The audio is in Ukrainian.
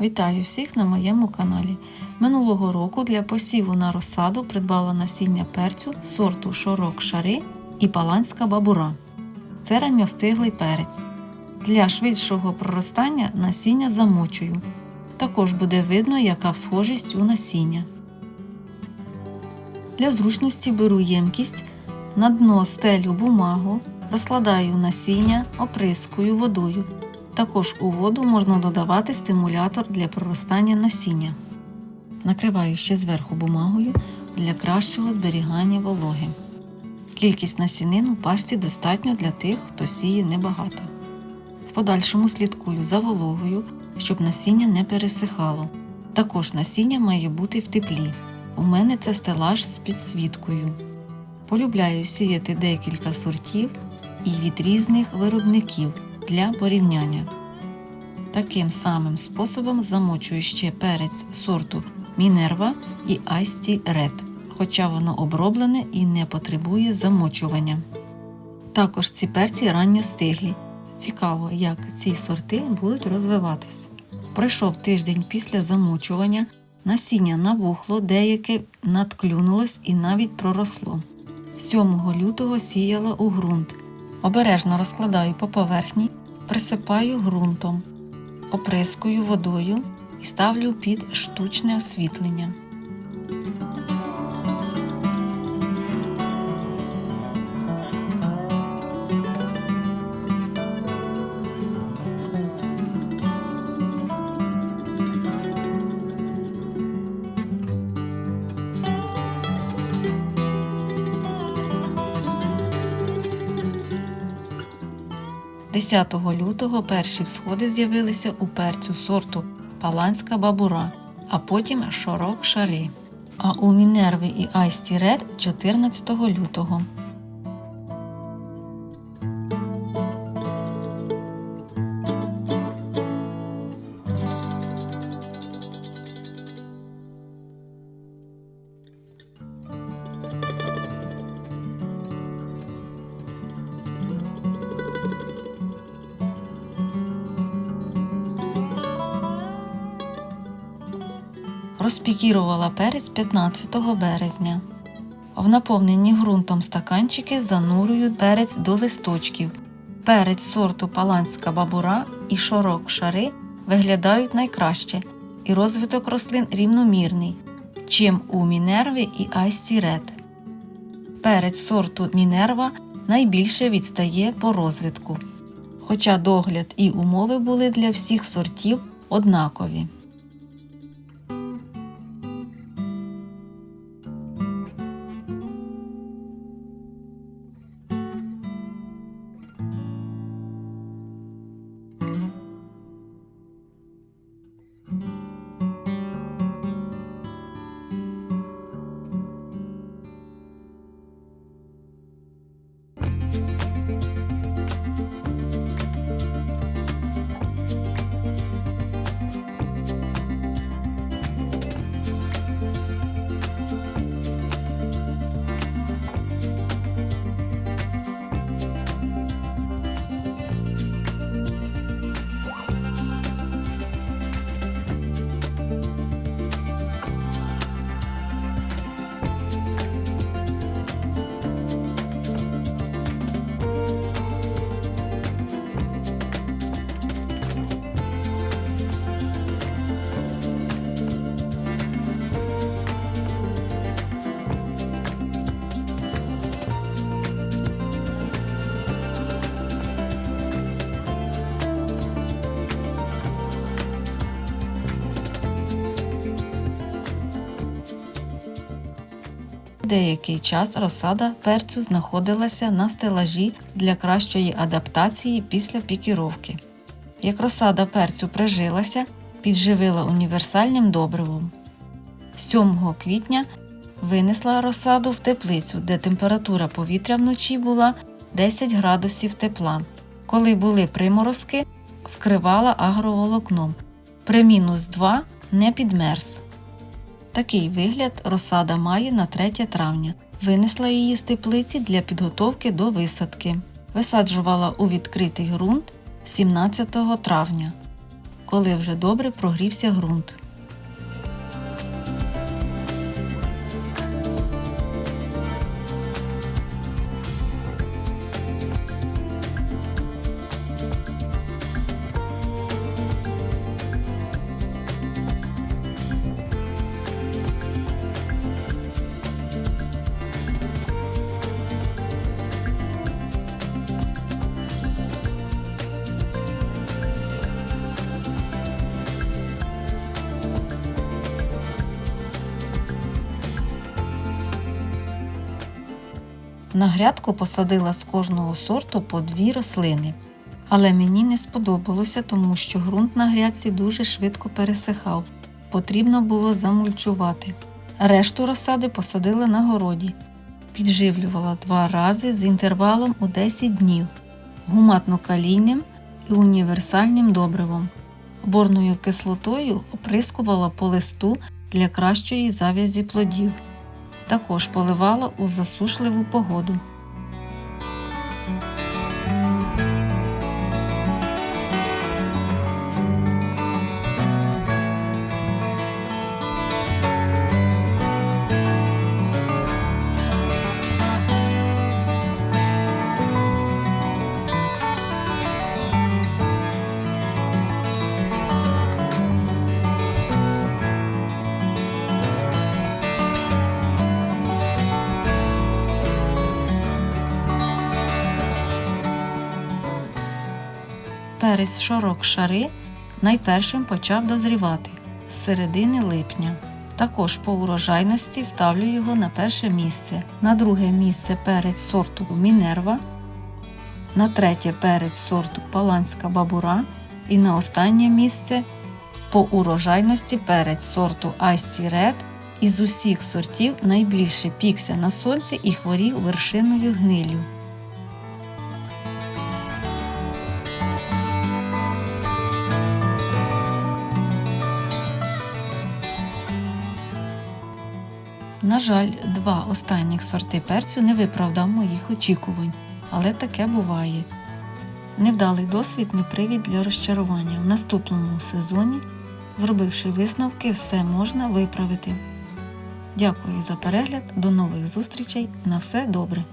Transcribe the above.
Вітаю всіх на моєму каналі. Минулого року для посіву на розсаду придбала насіння перцю сорту шорок шари і паланська бабура. Це ранньостиглий перець. Для швидшого проростання насіння замочую. Також буде видно, яка схожість у насіння. Для зручності беру ємкість, на дно стелю бумагу, розкладаю насіння, оприскую водою. Також у воду можна додавати стимулятор для проростання насіння. Накриваю ще зверху бумагою для кращого зберігання вологи. Кількість насінин у пасті достатньо для тих, хто сіє небагато. В подальшому слідкую за вологою, щоб насіння не пересихало. Також насіння має бути в теплі. У мене це стелаж з підсвіткою. Полюбляю сіяти декілька сортів і від різних виробників для порівняння. Таким самим способом замочую ще перець сорту Мінерва і Айсті Ред, хоча воно оброблене і не потребує замочування. Також ці перці ранньо стиглі. Цікаво, як ці сорти будуть розвиватись. Пройшов тиждень після замочування, насіння набухло, деяке надклюнулось і навіть проросло. 7 лютого сіяла у ґрунт. Обережно розкладаю по поверхні, присипаю ґрунтом, оприскую водою і ставлю під штучне освітлення. – 10 лютого перші всходи з'явилися у перцю сорту Паланська бабура, а потім шорок шарі. А у Мінерви і Айсті Ред 14 лютого. Розпікірувала перець 15 березня. В наповнені ґрунтом стаканчики занурюю перець до листочків. Перець сорту паланська бабура і шорок шари виглядають найкраще, і розвиток рослин рівномірний, чим у Мінерви і Айсті Ред. Перець сорту Мінерва найбільше відстає по розвитку. Хоча догляд і умови були для всіх сортів однакові. Деякий час розсада перцю знаходилася на стелажі для кращої адаптації після пікіровки. Як розсада перцю прижилася, підживила універсальним добривом. 7 квітня винесла розсаду в теплицю, де температура повітря вночі була 10 градусів тепла. Коли були приморозки, вкривала агроволокном. При мінус 2 не підмерз. Такий вигляд розсада має на 3 травня. Винесла її з теплиці для підготовки до висадки. Висаджувала у відкритий ґрунт 17 травня. коли вже добре прогрівся ґрунт. На грядку посадила з кожного сорту по дві рослини. Але мені не сподобалося, тому що ґрунт на грядці дуже швидко пересихав. Потрібно було замульчувати. Решту розсади посадила на городі. Підживлювала два рази з інтервалом у 10 днів гуматно-калійним і універсальним добривом. Борною кислотою оприскувала по листу для кращої зав'язі плодів. Також поливала у засушливу погоду. Перець шорок шари найпершим почав дозрівати з середини липня. Також по урожайності ставлю його на перше місце. На друге місце перець сорту Мінерва, на третє перець сорту Паланська бабура і на останнє місце по урожайності перець сорту Айсті Ред. Із усіх сортів найбільше пікся на сонці і хворів вершиною гнилю. Жаль, два останніх сорти перцю не виправдав моїх очікувань, але таке буває. Невдалий досвід не привід для розчарування. В наступному сезоні, зробивши висновки, все можна виправити. Дякую за перегляд, до нових зустрічей. На все добре!